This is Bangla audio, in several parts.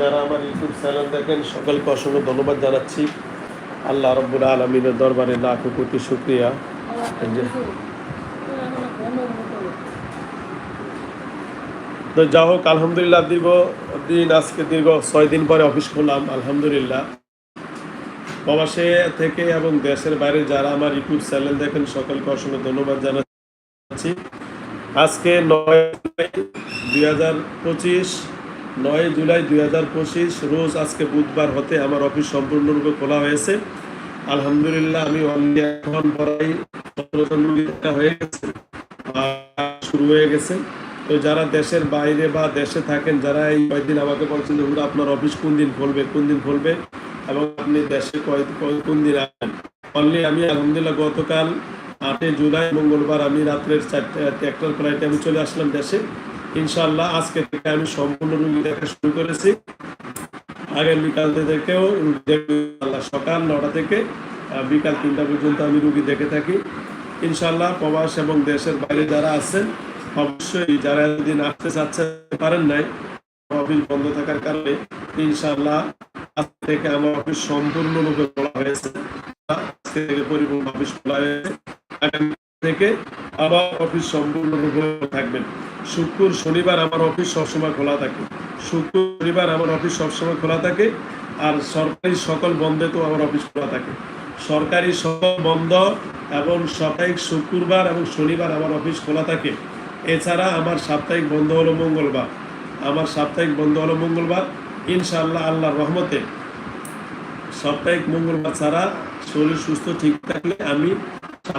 যারা আমার ইউটিউব চ্যানেল দেখেন, সকলকে অসংখ্য ধন্যবাদ জানাচ্ছি। আল্লাহ রব্বুল আলমিনের দরবারে লাখ কোটি শুক্রিয়া। তো যা হোক, আলহামদুলিল্লাহ দীর্ঘ দিন আজকে দীর্ঘ ছয় দিন পরে অফিস করলাম, আলহামদুলিল্লাহ। প্রবাসে থেকে এবং দেশের বাইরে যারা আমার ইউটিউব চ্যানেল দেখেন, সকলকে অসংখ্য ধন্যবাদ জানাচ্ছি। আজকে নয় দুই হাজার পঁচিশ নয় জুলাই দুই হাজার পঁচিশ, রোজ আজকে বুধবার হতে আমার অফিস সম্পূর্ণরূপে খোলা হয়েছে। আলহামদুলিল্লাহ, আমি হয়ে গেছে শুরু হয়ে গেছে। তো যারা দেশের বাইরে বা দেশে থাকেন, যারা এই কয়েকদিন আমাকে বলছেন যে আপনার অফিস কোন দিন খুলবে, কোন দিন খুলবে? এবং আপনি দেশে কয়- কোন দিন আসেন অনলি আমি, আলহামদুলিল্লাহ, গতকাল আটই জুলাই, মঙ্গলবার আমি রাত্রের চারটে, একটার ফ্লাইটে আমি চলে আসলাম দেশে। ইনশাল্লাহ আজকে থেকে আমি সম্পূর্ণ রুগী দেখা শুরু করেছি। আগামীকাল থেকেও ইনশাআল্লাহ। সকাল নটা থেকে বিকাল তিনটা পর্যন্ত আমি রুগী দেখে থাকি। ইনশাল্লাহ প্রবাস এবং দেশের বাইরে যারা আছেন, অবশ্যই যারা এতদিন আসতে চাচ্ছে পারেন নাই, অফিস বন্ধ থাকার কারণে ইনশাল্লাহ আজ থেকে আমার অফিস সম্পূর্ণরূপে খোলা হয়েছে। আজকে পরিপূর্ণ অফিস খোলা হয়েছে। আগামী থেকে আবার অফিস সম্পূর্ণরূপে থাকবেন শুক্র, শনিবার আমার অফিস সবসময় খোলা থাকে। শুক্র, শনিবার আমার অফিস সবসময় খোলা থাকে আর সরকারি সকল বন্ধে তো আমার অফিস খোলা থাকে। সরকারি সকল বন্ধ এবং সাপ্তাহিক শুক্রবার এবং শনিবার আমার অফিস খোলা থাকে। এছাড়া আমার সাপ্তাহিক বন্ধ হলো মঙ্গলবার। আমার সাপ্তাহিক বন্ধ হলো মঙ্গলবার। ইনশাআল্লাহ আল্লাহর রহমতে সাপ্তাহিক মঙ্গলবার ছাড়া শরীর সুস্থ, ঠিক থাকলে আমি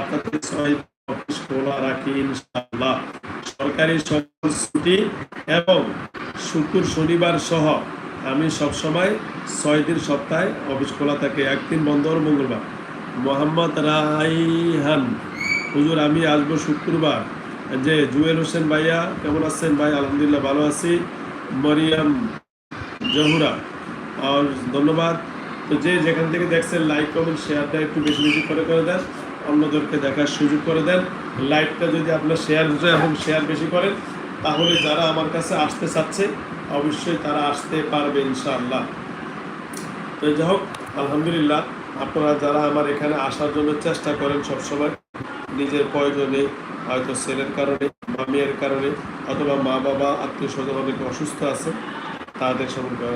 থেকে ছয় অফিস খোলা রাখি, ইনশাআল্লাহ। সরকারি ছুটি এবং শুক্র শনিবার সহ আমি সবসময় ছয় দিন সপ্তাহে অফিস খোলা থাকে, একদিন বন্ধ হলো মঙ্গলবার। মোহাম্মদ রাইহান। হুজুর, আমি আসব শুক্রবার। যে জুয়েল হোসেন ভাইয়া, কেমন আছেন ভাই? আলহামদুলিল্লাহ ভালো আছি। মরিয়াম জহুরা। আর ধন্যবাদ। তো যে যেখান থেকে দেখছেন লাইক কমেন্ট শেয়ারটা একটু বেশি বেশি করে করে দেন। অন্যদেরকে দেখার সুযোগ করে দেন। লাইকটা যদি আপনার শেয়ার এবং শেয়ার বেশি করেন, তাহলে যারা আমার কাছে আসতে চাচ্ছে, অবশ্যই তারা আসতে পারবে ইনশাআল্লাহ। তো যাই হোক, আলহামদুলিল্লাহ, আপনারা যারা আমার এখানে আসার জন্য চেষ্টা করেন সবসময়, নিজের প্রয়োজনে, হয়তো ছেলের কারণে, বা মেয়ের কারণে, অথবা মা বাবা, আত্মীয় স্বজন অনেক অসুস্থ আছে, তাদের সঙ্গে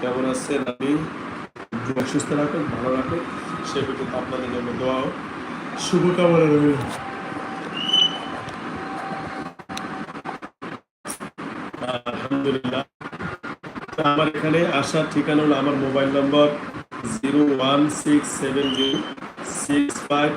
কেমন আছেন আমি হুজুর সুস্থ রাখেন, ভালো রাখেন। সে পর্যন্ত আপনাদের জন্য দোয়া শুভকামনা রইল। আলহামদুলিল্লাহ। আমার এখানে আসার ঠিকানা হলো আমার mobile number zero one six seven zero six five